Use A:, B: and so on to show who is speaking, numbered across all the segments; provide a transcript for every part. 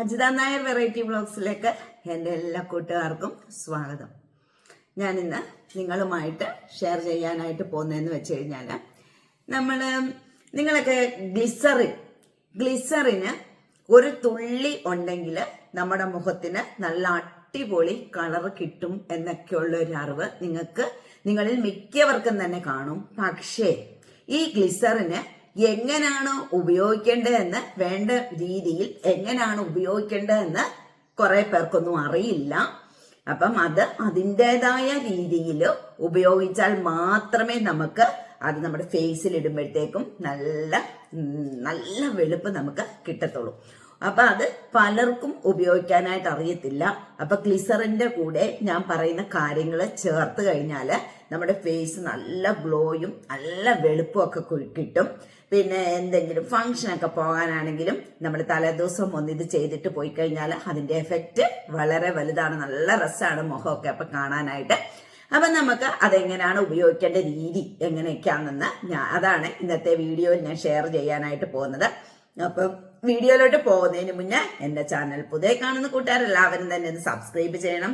A: Ajitha Nair variety ബ്ലോഗ്സിലേക്ക് എന്റെ എല്ലാ കൂട്ടുകാർക്കും സ്വാഗതം. ഞാനിന്ന് നിങ്ങളുമായിട്ട് ഷെയർ ചെയ്യാനായിട്ട് പോകുന്നതെന്ന് വെച്ച് കഴിഞ്ഞാൽ നമ്മൾ നിങ്ങളൊക്കെ ഗ്ലിസറിൻ ഗ്ലിസറിന് ഒരു തുള്ളി ഉണ്ടെങ്കിൽ നമ്മുടെ മുഖത്തിന് നല്ല അടിപൊളി കളർ കിട്ടും എന്നൊക്കെയുള്ള ഒരു അറിവ് നിങ്ങൾക്ക് നിങ്ങളിൽ മിക്കവർക്കും തന്നെ കാണും. പക്ഷേ ഈ ഗ്ലിസറിന് എങ്ങനെയാണ് ഉപയോഗിക്കേണ്ടതെന്ന് വേണ്ട രീതിയിൽ എങ്ങനെയാണ് ഉപയോഗിക്കേണ്ടതെന്ന് കുറെ പേർക്കൊന്നും അറിയില്ല. അപ്പം അത് അതിന്റെതായ രീതിയിൽ ഉപയോഗിച്ചാൽ മാത്രമേ നമുക്ക് അത് നമ്മുടെ ഫേസിൽ ഇടുമ്പോഴത്തേക്കും നല്ല നല്ല വെളുപ്പ് നമുക്ക് കിട്ടത്തുള്ളൂ. അപ്പൊ അത് പലർക്കും ഉപയോഗിക്കാനായിട്ട് അറിയത്തില്ല. അപ്പൊ ഗ്ലിസറിന്റെ കൂടെ ഞാൻ പറയുന്ന കാര്യങ്ങൾ ചേർത്ത് കഴിഞ്ഞാൽ നമ്മുടെ ഫേസ് നല്ല ഗ്ലോയും നല്ല വെളുപ്പും ഒക്കെ കിട്ടും. പിന്നെ എന്തെങ്കിലും ഫംഗ്ഷനൊക്കെ പോകാനാണെങ്കിലും നമ്മൾ തലേദിവസം ഒന്ന് ഇത് ചെയ്തിട്ട് പോയി കഴിഞ്ഞാൽ അതിന്റെ എഫക്റ്റ് വളരെ വലുതാണ്. നല്ല രസമാണ് മുഖമൊക്കെ അപ്പൊ കാണാനായിട്ട്. അപ്പൊ നമുക്ക് അതെങ്ങനെയാണ് ഉപയോഗിക്കേണ്ട രീതി എങ്ങനെയൊക്കെയാണെന്ന് ഞാൻ അതാണ് ഇന്നത്തെ വീഡിയോ ഞാൻ ഷെയർ ചെയ്യാനായിട്ട് പോകുന്നത്. അപ്പം വീഡിയോയിലോട്ട് പോകുന്നതിന് മുന്നേ എന്റെ ചാനൽ പുതിയ കാണുന്ന കൂട്ടുകാരെല്ലാവരും തന്നെ ഒന്ന് സബ്സ്ക്രൈബ് ചെയ്യണം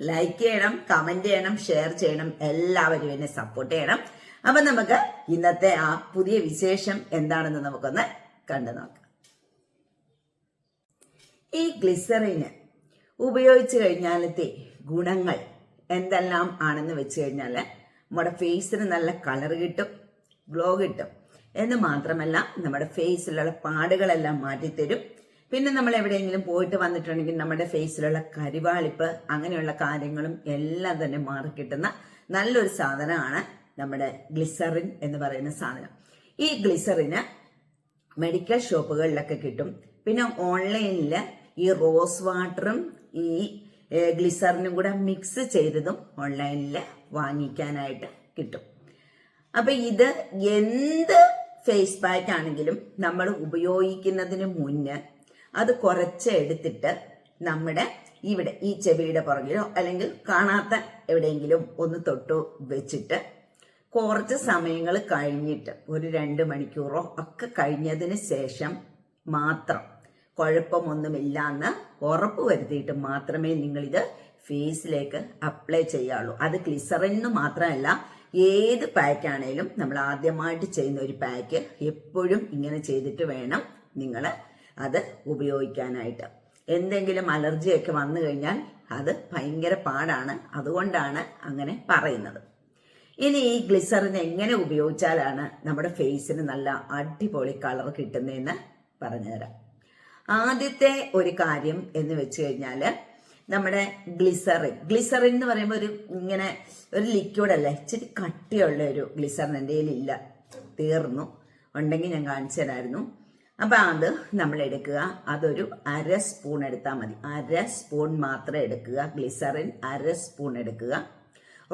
A: ലൈക്ക് ചെയ്യണം കമന്റ് ചെയ്യണം ഷെയർ ചെയ്യണം എല്ലാവരും എന്നെ സപ്പോർട്ട് ചെയ്യണം. അപ്പൊ നമുക്ക് ഇന്നത്തെ ആ പുതിയ വിശേഷം എന്താണെന്ന് നമുക്കൊന്ന് കണ്ടു നോക്കാം. ഈ ഗ്ലിസറിന് ഉപയോഗിച്ചു കഴിഞ്ഞാലത്തെ ഗുണങ്ങൾ എന്തെല്ലാം ആണെന്ന് വെച്ച് കഴിഞ്ഞാൽ നമ്മുടെ ഫേസിന് നല്ല കളർ കിട്ടും ഗ്ലോ കിട്ടും. എന്ന് മാത്രമല്ല നമ്മുടെ ഫേസിലുള്ള പാടുകളെല്ലാം മാറ്റിത്തരും. പിന്നെ നമ്മൾ എവിടെയെങ്കിലും പോയിട്ട് വന്നിട്ടുണ്ടെങ്കിൽ നമ്മുടെ ഫേസിലുള്ള കരിവാളിപ്പ് അങ്ങനെയുള്ള കാര്യങ്ങളും എല്ലാം തന്നെ മാറിക്കിട്ടുന്ന നല്ലൊരു സാധനമാണ് നമ്മുടെ ഗ്ലിസറിൻ എന്ന് പറയുന്ന സാധനം. ഈ ഗ്ലിസറിന് മെഡിക്കൽ ഷോപ്പുകളിലൊക്കെ കിട്ടും. പിന്നെ ഓൺലൈനിൽ ഈ റോസ് വാട്ടറും ഈ ഗ്ലിസറിനും കൂടെ മിക്സ് ചെയ്തതും ഓൺലൈനിൽ വാങ്ങിക്കാനായിട്ട് കിട്ടും. അപ്പൊ ഇത് എന്ത് ഫേസ് പാക്ക് ആണെങ്കിലും നമ്മൾ ഉപയോഗിക്കുന്നതിന് മുന്നേ അത് കുറച്ച് എടുത്തിട്ട് നമ്മുടെ ഇവിടെ ഈ ചെവിയുടെ പുറകിലോ അല്ലെങ്കിൽ കാണാത്ത എവിടെയെങ്കിലും ഒന്ന് തൊട്ടു വെച്ചിട്ട് കുറച്ച് സമയങ്ങൾ കഴിഞ്ഞിട്ട് ഒരു രണ്ട് മണിക്കൂറോ ഒക്കെ കഴിഞ്ഞതിന് ശേഷം മാത്രം കുഴപ്പമൊന്നുമില്ലാന്ന് ഉറപ്പ് വരുത്തിയിട്ട് മാത്രമേ നിങ്ങളിത് ഫേസിലേക്ക് അപ്ലൈ ചെയ്യാവുള്ളൂ. അത് ഗ്ലിസറിന് മാത്രമല്ല ഏത് പാക്ക് ആണേലും നമ്മൾ ആദ്യമായിട്ട് ചെയ്യുന്ന ഒരു പാക്ക് എപ്പോഴും ഇങ്ങനെ ചെയ്തിട്ട് വേണം നിങ്ങൾ അത് ഉപയോഗിക്കാനായിട്ട്. എന്തെങ്കിലും അലർജിയൊക്കെ വന്നു കഴിഞ്ഞാൽ അത് ഭയങ്കര പാടാണ്. അതുകൊണ്ടാണ് അങ്ങനെ പറയുന്നത്. ഇനി ഈ ഗ്ലിസറിൻ എങ്ങനെ ഉപയോഗിച്ചാലാണ് നമ്മുടെ ഫേസിന് നല്ല അടിപൊളി കളർ കിട്ടുന്നതെന്ന് പറഞ്ഞുതരാം. ആദ്യത്തെ ഒരു കാര്യം എന്ന് വെച്ച് കഴിഞ്ഞാൽ നമ്മുടെ ഗ്ലിസറിൻ ഗ്ലിസറിൻ എന്ന് പറയുമ്പോൾ ഒരു ഇങ്ങനെ ഒരു ലിക്വിഡ് അല്ലേ ഇച്ചിരി കട്ടിയുള്ള ഒരു ഗ്ലിസറിൻ എന്റെ കയ്യിലില്ല. തീർന്നു. ഉണ്ടെങ്കിൽ ഞാൻ കാണിച്ചു തരായിരുന്നു. അപ്പം അത് നമ്മൾ എടുക്കുക. അതൊരു അര സ്പൂൺ എടുത്താൽ മതി. അര സ്പൂൺ മാത്രം എടുക്കുക. ഗ്ലിസറിൻ അര സ്പൂൺ എടുക്കുക.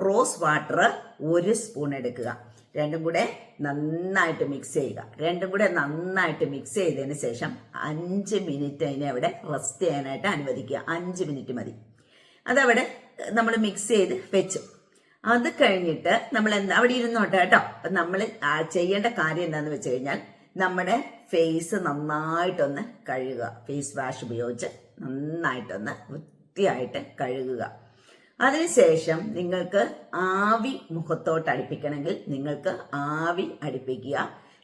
A: റോസ് വാട്ടർ ഒരു സ്പൂൺ എടുക്കുക. രണ്ടും കൂടെ നന്നായിട്ട് മിക്സ് ചെയ്യുക. രണ്ടും കൂടെ നന്നായിട്ട് മിക്സ് ചെയ്തതിന് ശേഷം അഞ്ച് മിനിറ്റ് അതിനെ അവിടെ റെസ്റ്റ് ചെയ്യാനായിട്ട് അനുവദിക്കുക. അഞ്ച് മിനിറ്റ് മതി. അതവിടെ നമ്മൾ മിക്സ് ചെയ്ത് വെച്ചു. അത് കഴിഞ്ഞിട്ട് നമ്മൾ എന്താ അവിടെ ഇരുന്നോട്ടെ കേട്ടോ. നമ്മൾ ചെയ്യേണ്ട കാര്യം എന്താണെന്ന് വെച്ച് കഴിഞ്ഞാൽ നമ്മുടെ ഫേസ് നന്നായിട്ടൊന്ന് കഴുകുക. ഫേസ് വാഷ് ഉപയോഗിച്ച് നന്നായിട്ടൊന്ന് വൃത്തിയായിട്ട് കഴുകുക. അതിനുശേഷം നിങ്ങൾക്ക് ആവി മുഖത്തോട്ട് അടുപ്പിക്കണമെങ്കിൽ നിങ്ങൾക്ക് ആവി അടുപ്പിക്കുക.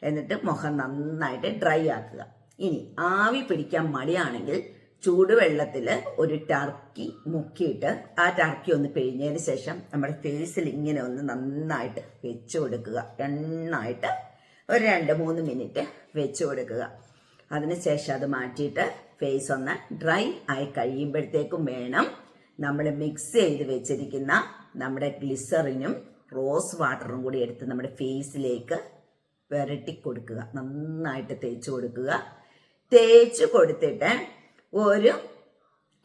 A: എന്നിട്ട് മുഖം നന്നായിട്ട് ഡ്രൈ ആക്കുക. ഇനി ആവി പിടിക്കാൻ മടിയാണെങ്കിൽ ചൂടുവെള്ളത്തിൽ ഒരു ടർക്കി മുക്കിയിട്ട് ആ ടർക്കി ഒന്ന് പിഴിഞ്ഞതിന് ശേഷം നമ്മുടെ ഫേസിൽ ഇങ്ങനെ ഒന്ന് നന്നായിട്ട് വെച്ചു കൊടുക്കുക. നന്നായിട്ട് ഒരു രണ്ട് മൂന്ന് മിനിറ്റ് വെച്ചു കൊടുക്കുക. അതിനുശേഷം അത് മാറ്റിയിട്ട് ഫേസ് ഒന്ന് ഡ്രൈ ആയി കഴിയുമ്പോഴത്തേക്കും വേണം നമ്മൾ മിക്സ് ചെയ്ത് വെച്ചിരിക്കുന്ന നമ്മുടെ ഗ്ലിസറിനും റോസ് വാട്ടറും കൂടി എടുത്ത് നമ്മുടെ ഫേസിലേക്ക് പുരട്ടി കൊടുക്കുക. നന്നായിട്ട് തേച്ച് കൊടുക്കുക. തേച്ച് കൊടുത്തിട്ട് ഒരു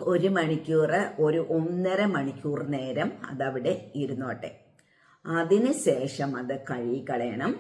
A: ഒരു മണിക്കൂർ ഒരു ഒന്നര മണിക്കൂർ നേരം അതവിടെ ഇരുന്നോട്ടെ. അതിന് ശേഷം അത് കഴുകിക്കളയണം.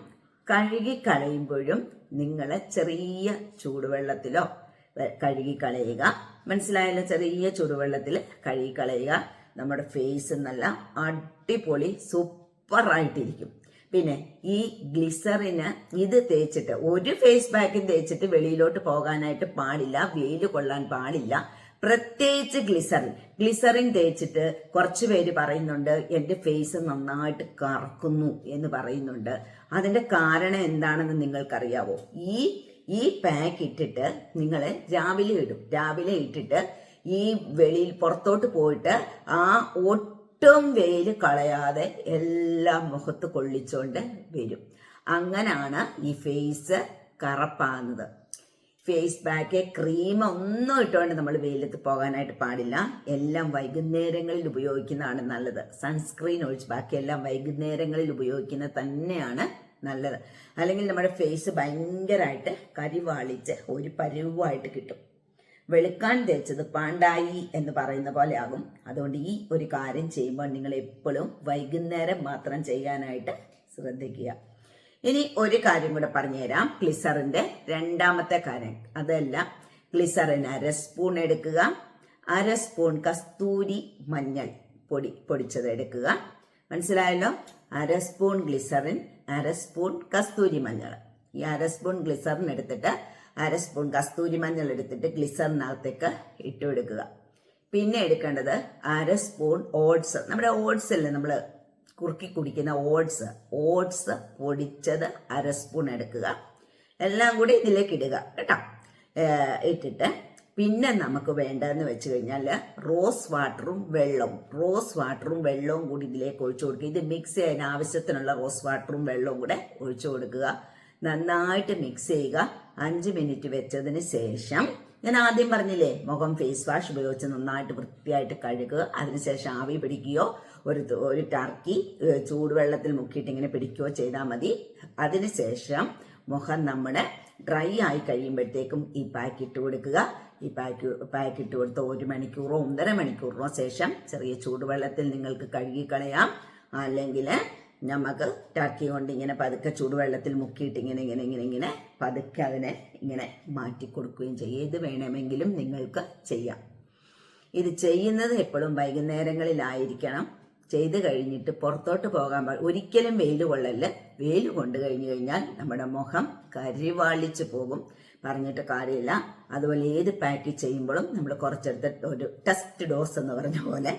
A: കഴുകിക്കളയുമ്പോഴും നിങ്ങൾ ചെറിയ ചൂടുവെള്ളത്തിലോ വെ- കഴുകിക്കളയുക. മനസ്സിലായല്ലോ? ചെറിയ ചൂടുവെള്ളത്തിൽ കഴുകിക്കളയുക. നമ്മുടെ ഫേസ് നല്ല അടിപൊളി സൂപ്പറായിട്ടിരിക്കും. പിന്നെ ഈ ഗ്ലിസറിന് ഇത് തേച്ചിട്ട് ഒരു ഫേസ് പാക്കും തേച്ചിട്ട് വെളിയിലോട്ട് പോകാനായിട്ട് പാടില്ല വെയിൽ കൊള്ളാൻ പാടില്ല. പ്രത്യേകിച്ച് ഗ്ലിസറിൻ. ഗ്ലിസറിൻ തേച്ചിട്ട് കുറച്ച് പേര് പറയുന്നുണ്ട് എന്റെ ഫേസ് നന്നായിട്ട് കറക്കുന്നു എന്ന് പറയുന്നുണ്ട്. അതിന്റെ കാരണം എന്താണെന്ന് നിങ്ങൾക്കറിയാവോ? ഈ ഈ പാക്ക് ഇട്ടിട്ട് നിങ്ങൾ രാവിലെ ഇടും. രാവിലെ ഇട്ടിട്ട് ഈ വെളിയിൽ പുറത്തോട്ട് പോയിട്ട് ആ ഒട്ടും വെയിൽ കളയാതെ എല്ലാം മുഖത്ത് കൊള്ളിച്ചോണ്ട് വരും. അങ്ങനാണ് ഈ ഫേസ് കറപ്പാകുന്നത്. ഫേസ് പാക്ക് ക്രീം ഒന്നും ഇട്ടുകൊണ്ട് നമ്മൾ വെയിലത്ത് പോകാനായിട്ട് പാടില്ല. എല്ലാം വൈകുന്നേരങ്ങളിൽ ഉപയോഗിക്കുന്നതാണ് നല്ലത്. സൺസ്ക്രീൻ ഒഴിച്ച് ബാക്കിയെല്ലാം വൈകുന്നേരങ്ങളിൽ ഉപയോഗിക്കുന്നത് തന്നെയാണ് നല്ലത്. അല്ലെങ്കിൽ നമ്മുടെ ഫേസ് ഭയങ്കരമായിട്ട് കരിവാളിച്ച് ഒരു പരുവായിട്ട് കിട്ടും. വെളുക്കാൻ തേച്ചത് പാണ്ടായി എന്ന് പറയുന്ന പോലെ ആകും. അതുകൊണ്ട് ഈ ഒരു കാര്യം ചെയ്യുമ്പോൾ നിങ്ങൾ എപ്പോഴും വൈകുന്നേരം മാത്രം ചെയ്യാനായിട്ട് ശ്രദ്ധിക്കുക. ഇനി ഒരു കാര്യം കൂടെ പറഞ്ഞുതരാം ക്ലിസറിന്റെ രണ്ടാമത്തെ കാര്യം. അതല്ല ക്ലിസറിന് അര സ്പൂൺ എടുക്കുക. അര സ്പൂൺ കസ്തൂരി മഞ്ഞൾ പൊടി പൊടിച്ചത് എടുക്കുക. മനസ്സിലായല്ലോ? അര സ്പൂൺ ഗ്ലിസറിൻ അര സ്പൂൺ കസ്തൂരി മഞ്ഞൾ. ഈ അര സ്പൂൺ ഗ്ലിസറിൻ എടുത്തിട്ട് അര സ്പൂൺ കസ്തൂരി മഞ്ഞൾ എടുത്തിട്ട് ഗ്ലിസറിനകത്തേക്ക് ഇട്ടു എടുക്കുക പിന്നെ എടുക്കേണ്ടത് അര സ്പൂൺ ഓട്സ്. നമ്മുടെ ഓട്സ് അല്ലേ നമ്മൾ കുറുക്കി കുടിക്കുന്ന ഓട്സ്. ഓട്സ് പൊടിച്ചത് അര സ്പൂൺ എടുക്കുക. എല്ലാം കൂടി ഇതിലേക്ക് ഇടുക കേട്ടോ. ഇട്ടിട്ട് പിന്നെ നമുക്ക് വേണ്ടതെന്ന് വെച്ച് കഴിഞ്ഞാൽ റോസ് വാട്ടറും വെള്ളവും. റോസ് വാട്ടറും വെള്ളവും കൂടി ഇതിലേക്ക് ഒഴിച്ചു കൊടുക്കുക. ഇത് മിക്സ് ചെയ്യാൻ ആവശ്യത്തിനുള്ള റോസ് വാട്ടറും വെള്ളവും കൂടെ ഒഴിച്ചു കൊടുക്കുക. നന്നായിട്ട് മിക്സ് ചെയ്യുക. അഞ്ച് മിനിറ്റ് വെച്ചതിന് ശേഷം ഞാൻ ആദ്യം പറഞ്ഞില്ലേ മുഖം ഫേസ് വാഷ് ഉപയോഗിച്ച് നന്നായിട്ട് വൃത്തിയായിട്ട് കഴുകുക. അതിനുശേഷം ആവി പിടിക്കുകയോ ഒരു ഒരു ടർക്കി ചൂടുവെള്ളത്തിൽ മുക്കിയിട്ട് ഇങ്ങനെ പിടിക്കുകയോ ചെയ്താൽ മതി. അതിനുശേഷം മുഖം നമ്മുടെ ഡ്രൈ ആയി കഴിയുമ്പോഴത്തേക്കും ഈ പാക്ക് ഇട്ട് കൊടുക്കുക. ഈ പാക്ക് പാക്ക് ഇട്ട് കൊടുത്ത് ഒരു മണിക്കൂറോ ഒന്നര മണിക്കൂറിനോ ശേഷം ചെറിയ ചൂടുവെള്ളത്തിൽ നിങ്ങൾക്ക് കഴുകിക്കളയാം അല്ലെങ്കിൽ നമുക്ക് ടർക്കി കൊണ്ട് ഇങ്ങനെ പതുക്കെ ചൂടുവെള്ളത്തിൽ മുക്കിയിട്ട് ഇങ്ങനെ ഇങ്ങനെ ഇങ്ങനെ ഇങ്ങനെ പതുക്കെ അതിനെ ഇങ്ങനെ മാറ്റി കൊടുക്കുകയും ചെയ്യും. ഏത് വേണമെങ്കിലും നിങ്ങൾക്ക് ചെയ്യാം. ഇത് ചെയ്യുന്നത് എപ്പോഴും വൈകുന്നേരങ്ങളിലായിരിക്കണം. ചെയ്ത് കഴിഞ്ഞിട്ട് പുറത്തോട്ട് പോകാൻ പാ ഒരിക്കലും വെയിൽ കൊള്ളൽ വെയിൽ കൊണ്ടു കഴിഞ്ഞു കഴിഞ്ഞാൽ നമ്മുടെ മുഖം കരിവാളിച്ചു പോകും. പറഞ്ഞിട്ട് കാര്യമില്ല. അതുപോലെ ഏത് പാക്ക് ചെയ്യുമ്പോഴും നമ്മൾ കുറച്ചെടുത്ത് ഒരു ടെസ്റ്റ് ഡോസ് എന്ന് പറഞ്ഞ പോലെ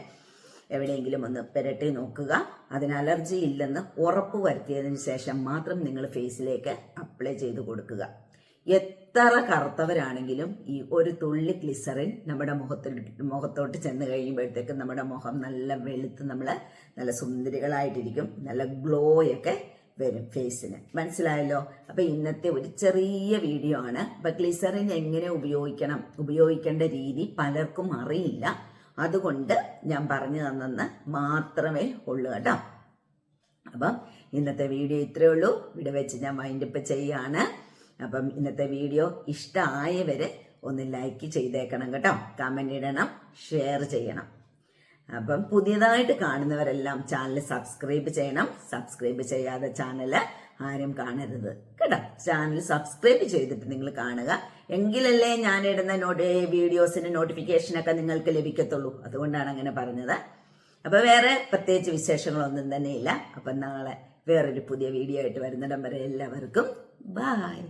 A: എവിടെയെങ്കിലും ഒന്ന് പെരട്ടി നോക്കുക. അതിന് അലർജി ഇല്ലെന്ന് ഉറപ്പ് വരുത്തിയതിന് ശേഷം മാത്രം നിങ്ങൾ ഫേസിലേക്ക് അപ്ലൈ ചെയ്ത് കൊടുക്കുക. എത്ര കറുത്തവരാണെങ്കിലും ഈ ഒരു തുള്ളി ഗ്ലിസറിൻ നമ്മുടെ മുഖത്തിൽ മുഖത്തോട്ട് ചെന്ന് കഴിയുമ്പോഴത്തേക്കും നമ്മുടെ മുഖം നല്ല വെളുത്ത് നമ്മൾ നല്ല സുന്ദരികളായിട്ടിരിക്കും. നല്ല ഗ്ലോ ഒക്കെ വരും ഫേസിന് മനസ്സിലായല്ലോ? അപ്പൊ ഇന്നത്തെ ഒരു ചെറിയ വീഡിയോ ആണ്. അപ്പൊ ഗ്ലിസറിൻ എങ്ങനെ ഉപയോഗിക്കണം? ഉപയോഗിക്കേണ്ട രീതി പലർക്കും അറിയില്ല. അതുകൊണ്ട് ഞാൻ പറഞ്ഞു തന്നെന്ന് മാത്രമേ ഉള്ളൂ കേട്ടോ. അപ്പം ഇന്നത്തെ വീഡിയോ ഇത്രയേ ഉള്ളൂ. ഇവിടെ വെച്ച് ഞാൻ വൈൻഡപ്പ് ചെയ്യാണ്. അപ്പം ഇന്നത്തെ വീഡിയോ ഇഷ്ടമായവരെ ഒന്ന് ലൈക്ക് ചെയ്തേക്കണം കേട്ടോ. കമന്റ് ഇടണം ഷെയർ ചെയ്യണം. അപ്പം പുതിയതായിട്ട് കാണുന്നവരെല്ലാം ചാനൽ സബ്സ്ക്രൈബ് ചെയ്യണം. സബ്സ്ക്രൈബ് ചെയ്യാതെ ചാനൽ ആരും കാണരുത്. കേട്ടോ? ചാനൽ സബ്സ്ക്രൈബ് ചെയ്തിട്ട് നിങ്ങൾ കാണുക. എങ്കിലല്ലേ ഞാൻ ഇടുന്ന നോട്ട് വീഡിയോസിന്റെ നോട്ടിഫിക്കേഷനൊക്കെ നിങ്ങൾക്ക് ലഭിക്കത്തുള്ളൂ. അതുകൊണ്ടാണ് അങ്ങനെ പറഞ്ഞത്. അപ്പൊ വേറെ പ്രത്യേകിച്ച് വിശേഷങ്ങളൊന്നും തന്നെ ഇല്ല അപ്പൊ നാളെ വേറൊരു പുതിയ വീഡിയോ ആയിട്ട് വരുന്നിടം വരെ എല്ലാവർക്കും ബായ്